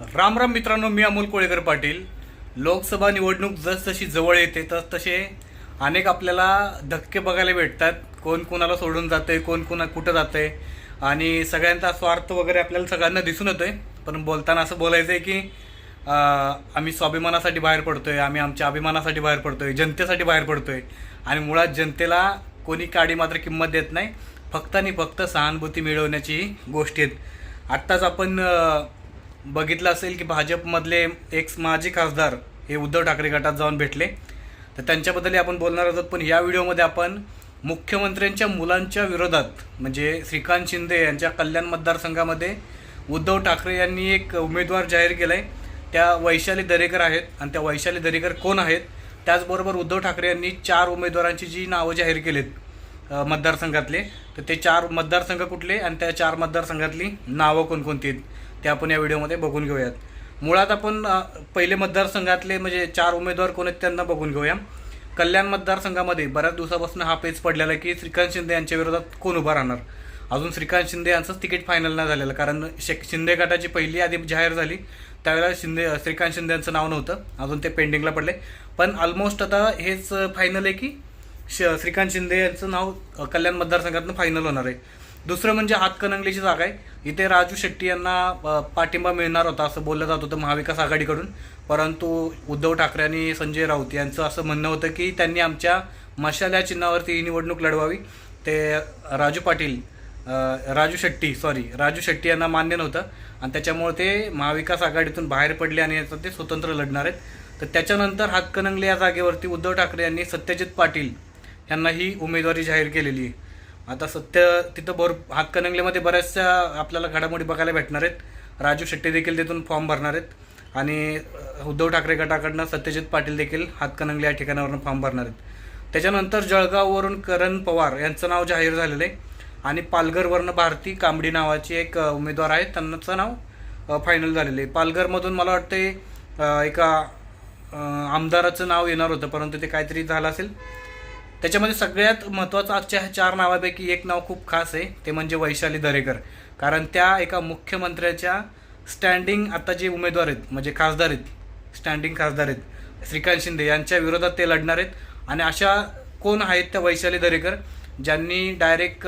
राम राम मित्रांनो मी अमोल कोळेकर पाटील. लोकसभा निवडणूक जसजशी जवळ येते तस तसे अनेक आपल्याला धक्के बघायला भेटतात. कोण कोणाला सोडून जाते कोण कोणा कुठं जाते आणि सगळ्यांचा स्वार्थ वगैरे आपल्याला सगळ्यांना दिसून येतोय. पण बोलताना असं बोलायचं आहे की आम्ही स्वाभिमानासाठी बाहेर पडतोय आम्ही आमच्या अभिमानासाठी बाहेर पडतोय जनतेसाठी बाहेर पडतोय. आणि मुळात जनतेला कोणी काडी मात्र किंमत देत नाही. फक्त आणि फक्त सहानुभूती मिळवण्याची गोष्टी आहेत. आत्ताच आपण बघितलं असेल की भाजपमधले एक माजी खासदार हे उद्धव ठाकरे गटात जाऊन भेटले. तर त्यांच्याबद्दलही आपण बोलणार आहोत पण या व्हिडिओमध्ये आपण मुख्यमंत्र्यांच्या मुलांच्या विरोधात म्हणजे श्रीकांत शिंदे यांच्या कल्याण मतदारसंघामध्ये उद्धव ठाकरे यांनी एक उमेदवार जाहीर केला आहे त्या वैशाली दरेकर आहेत आणि त्या वैशाली दरेकर कोण आहेत? त्याचबरोबर उद्धव ठाकरे यांनी चार उमेदवारांची जी नावं जाहीर केलीत आहेत मतदारसंघातले तर ते चार मतदारसंघ कुठले आणि त्या चार मतदारसंघातली नावं कोणकोणती आहेत? ते आपण या व्हिडिओमध्ये बघून घेऊयात. मुळात आपण पहिले मतदारसंघातले म्हणजे चार उमेदवार कोण आहेत त्यांना बघून घेऊया. कल्याण मतदारसंघामध्ये बऱ्याच दिवसापासून हा पेच पडलेला आहे की श्रीकांत शिंदे यांच्या विरोधात कोण उभा राहणार? अजून श्रीकांत शिंदे यांचंच तिकीट फायनल नाही झालेलं कारण शे शिंदे गटाची पहिली यादी जाहीर झाली. त्यावेळेला शिंदे श्रीकांत शिंदे यांचं नाव नव्हतं. अजून ते पेंडिंगला पडले. पण ऑलमोस्ट आता हेच फायनल आहे की श श्रीकांत शिंदे यांचं नाव कल्याण मतदारसंघातनं फायनल होणार आहे. दुसरं म्हणजे हातकणंगलीची जागा आहे. इथे राजू शेट्टी यांना पाठिंबा मिळणार होता असं बोललं जात होतं महाविकास आघाडीकडून. परंतु उद्धव ठाकरे आणि संजय राऊत यांचं असं म्हणणं होतं की त्यांनी आमच्या मशाल या चिन्हावरती ही निवडणूक लढवावी. ते राजू पाटील राजू शेट्टी सॉरी राजू शेट्टी यांना मान्य नव्हतं. आणि त्याच्यामुळे ते महाविकास आघाडीतून बाहेर पडले आणि ते स्वतंत्र लढणार आहेत. तर त्याच्यानंतर हातकणंगले या जागेवरती उद्धव ठाकरे यांनी सत्यजित पाटील यांना ही उमेदवारी जाहीर केलेली आहे. आता सत्य तिथं भर हातकणंगलेमध्ये बऱ्याचशा आपल्याला घडामोडी बघायला भेटणार आहेत. राजू शेट्टी देखील तिथून फॉर्म भरणार आहेत. आणि उद्धव ठाकरे गटाकडनं सत्यजित पाटील देखील हातकणंगले या ठिकाणावरून फॉर्म भरणार आहेत. त्याच्यानंतर जळगाववरून करण पवार यांचं नाव जाहीर झालेलं आहे. आणि पालघरवरनं भारती कांबडी नावाची एक उमेदवार आहे. त्यांचं नाव फायनल झालेलं आहे. पालघरमधून मला वाटते एका आमदाराचं नाव येणार होतं परंतु ते काहीतरी झालं असेल. त्याच्यामध्ये सगळ्यात महत्त्वाचं आजच्या ह्या चार नावापैकी एक नाव खूप खास आहे. ते म्हणजे वैशाली दरेकर. कारण त्या एका मुख्यमंत्र्याच्या स्टँडिंग आता जे उमेदवार आहेत म्हणजे खासदार आहेत स्टँडिंग खासदार आहेत श्रीकांत शिंदे यांच्या विरोधात ते लढणार आहेत. आणि अशा कोण आहेत त्या वैशाली दरेकर? ज्यांनी डायरेक्ट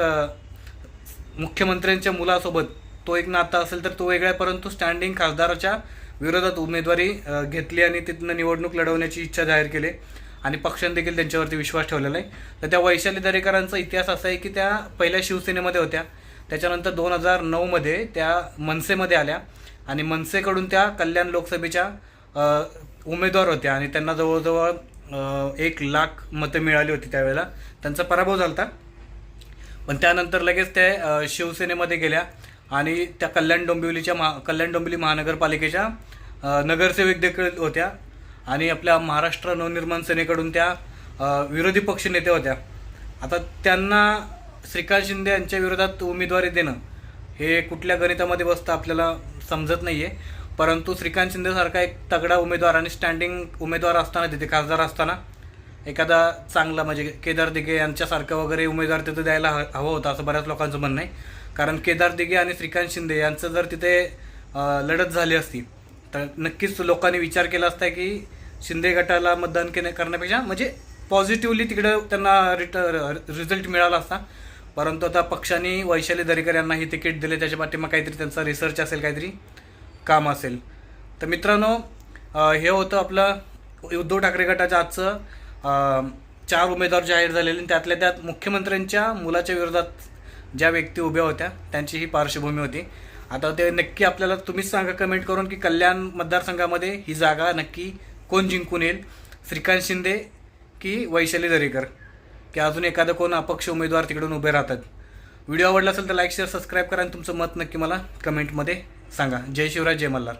मुख्यमंत्र्यांच्या मुलासोबत तो एक नाता असेल तर तो वेगळा परंतु स्टँडिंग खासदाराच्या विरोधात उमेदवारी घेतली आणि तिथनं निवडणूक लढवण्याची इच्छा जाहीर केली. आणि पक्षाने देखील त्यांच्यावरती विश्वास ठेवलेला आहे. तर त्या वैशाली दरेकरांचा इतिहास असा आहे की त्या पहिल्या शिवसेनेमध्ये होत्या. त्याच्यानंतर दोन हजार नऊमध्ये त्या मनसेमध्ये आल्या आणि मनसेकडून त्या कल्याण लोकसभेच्या उमेदवार होत्या आणि त्यांना जवळजवळ एक लाख मतं मिळाली होती त्यावेळेला. त्यांचा पराभव झाला होता पण त्यानंतर लगेच त्या शिवसेनेमध्ये गेल्या आणि त्या कल्याण डोंबिवलीच्या महा कल्याण डोंबिवली महानगरपालिकेच्या नगरसेवक देखील होत्या. आणि आपल्या महाराष्ट्र नवनिर्माण सेनेकडून त्या विरोधी पक्ष नेते होत्या. आता त्यांना श्रीकांत शिंदे यांच्या विरोधात उमेदवारी देणं हे कुठल्या गणितामध्ये बसतं आपल्याला समजत नाही आहे परंतु श्रीकांत शिंदेसारखा एक तगडा उमेदवार आणि स्टँडिंग उमेदवार असताना तिथे खासदार असताना एखादा चांगला म्हणजे केदार दिघे यांच्यासारखं वगैरे उमेदवार तिथे द्यायला ह हवं होतं असं बऱ्याच लोकांचं म्हणणं आहे. कारण केदार दिघे आणि श्रीकांत शिंदे यांचं जर तिथे लढत झाली असती तर नक्कीच लोकांनी विचार केला असता की शिंदे गटाला मतदान केले करण्यापेक्षा म्हणजे पॉझिटिव्हली तिकडं त्यांना रिट रिझल्ट मिळाला असता. परंतु आता पक्षाने वैशाली दरेकर यांना ही तिकीट दिले त्याच्या पाठीमागे काहीतरी त्यांचा रिसर्च असेल काहीतरी काम असेल. तर मित्रांनो हे होतं आपलं उद्धव ठाकरे गटाच्या आजचं चार उमेदवार जाहीर झालेले आणि त्यातल्या त्यात मुख्यमंत्र्यांच्या मुलाच्या विरोधात ज्या व्यक्ती उभ्या होत्या त्यांची ही पार्श्वभूमी होती. आता ते नक्की आपल्याला तुम्हीच सांगा कमेंट करून की कल्याण मतदारसंघामध्ये ही जागा नक्की कोण जिंकून येईल? श्रीकांत शिंदे की वैशाली दरेकर? की अजून एखादं कोण अपक्ष उमेदवार तिकडून उभे राहतात? व्हिडिओ आवडला असेल तर लाईक शेअर सबस्क्राईब करा आणि तुमचं मत नक्की मला कमेंटमध्ये सांगा. जय शिवराज जय मल्हार.